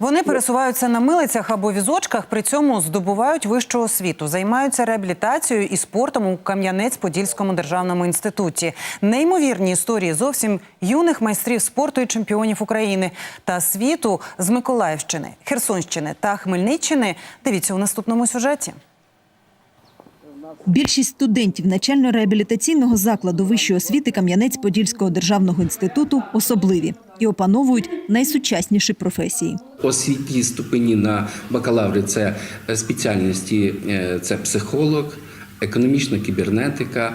Вони пересуваються на милицях або візочках, при цьому здобувають вищу освіту, займаються реабілітацією і спортом у Кам'янець-Подільському державному інституті. Неймовірні історії зовсім юних майстрів спорту і чемпіонів України та світу з Миколаївщини, Херсонщини та Хмельниччини. Дивіться у наступному сюжеті. Більшість студентів навчально-реабілітаційного закладу вищої освіти Кам'янець-Подільського державного інституту особливі і опановують найсучасніші професії. Освітні ступені на бакалаврі це е, спеціальності е, це психолог, економічна кібернетика,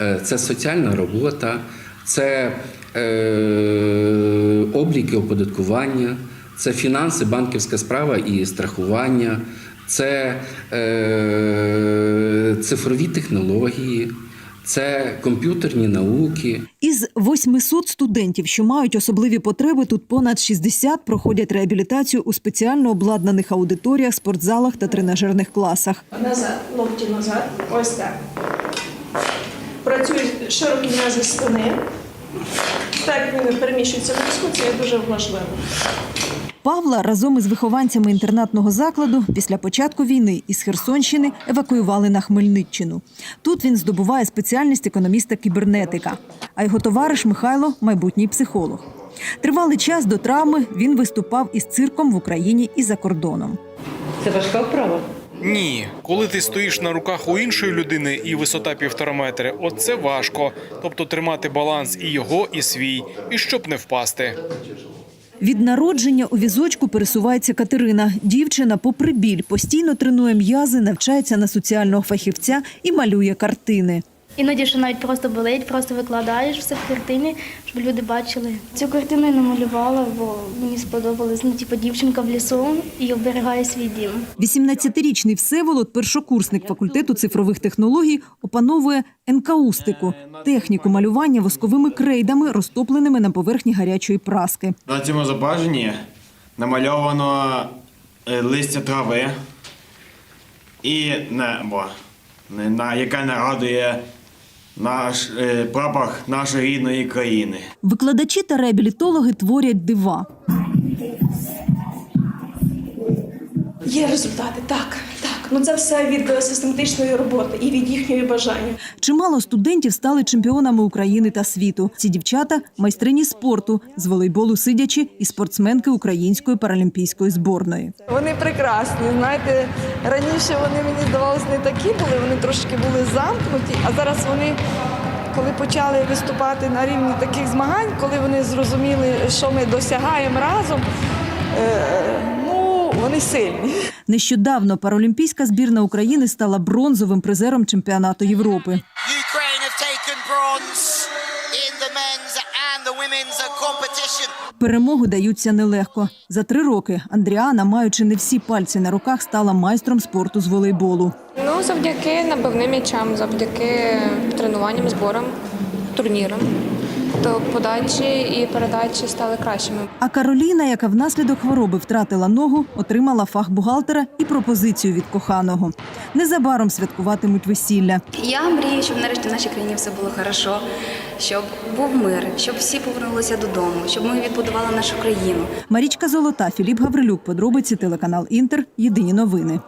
е, це соціальна робота, це е, облік і оподаткування, це фінанси, банківська справа і страхування, це е, цифрові технології, це комп'ютерні науки. Із 800 студентів, що мають особливі потреби, тут понад 60 проходять реабілітацію у спеціально обладнаних аудиторіях, спортзалах та тренажерних класах. Назад, локті назад. Ось так. Працюють широкі м'язи спини. Так вони переміщуються в мозку, це дуже важливо. Павла разом із вихованцями інтернатного закладу після початку війни із Херсонщини евакуювали на Хмельниччину. Тут він здобуває спеціальність економіста-кібернетика, а його товариш Михайло майбутній психолог. Тривалий час до травми він виступав із цирком в Україні і за кордоном. Це важка вправа. Ні, коли ти стоїш на руках у іншої людини і висота півтора метри, от це важко. Тобто тримати баланс і його, і свій, і щоб не впасти. Від народження у візочку пересувається Катерина. Дівчина, попри біль, постійно тренує м'язи, навчається на соціального фахівця і малює картини. Іноді, що навіть просто болить, просто викладаєш все в картині, щоб люди бачили. Цю картину я намалювала, бо мені сподобалось, ну, типу, дівчинка в лісу і оберігає свій дім. 18-річний Всеволод, першокурсник факультету цифрових технологій, опановує енкаустику – техніку малювання восковими крейдами, розтопленими на поверхні гарячої праски. На цьому зображенні намальовано е, листя трави і небо, не- на- яке нагадує наш е, прапор нашої рідної країни. Викладачі та реабілітологи творять дива. Є результати, так, так. Ну це все від е, систематичної роботи і від їхньої бажання. Чимало студентів стали чемпіонами України та світу. Ці дівчата – майстрині спорту, з волейболу сидячи і спортсменки української паралімпійської зборної. Вони прекрасні. Знаєте, раніше вони мені здавалось не такі були, вони трошки були замкнуті, а зараз вони. Коли почали виступати на рівні таких змагань, коли вони зрозуміли, що ми досягаємо разом, е, ну вони сильні. Нещодавно паралімпійська збірна України стала бронзовим призером чемпіонату Європи. Перемоги даються нелегко. За три роки Андріана, маючи не всі пальці на руках, стала майстром спорту з волейболу. Ну, завдяки набивним м'ячам, завдяки тренуванням, зборам, турнірам, то подачі і передачі стали кращими. А Кароліна, яка внаслідок хвороби втратила ногу, отримала фах бухгалтера і пропозицію від коханого. Незабаром святкуватимуть весілля. Я мрію, щоб нарешті в нашій країні все було хорошо, щоб був мир, щоб всі повернулися додому, щоб ми відбудували нашу країну. Марічка Золота, Філіп Гаврилюк. Подробиці телеканал Інтер. Єдині новини.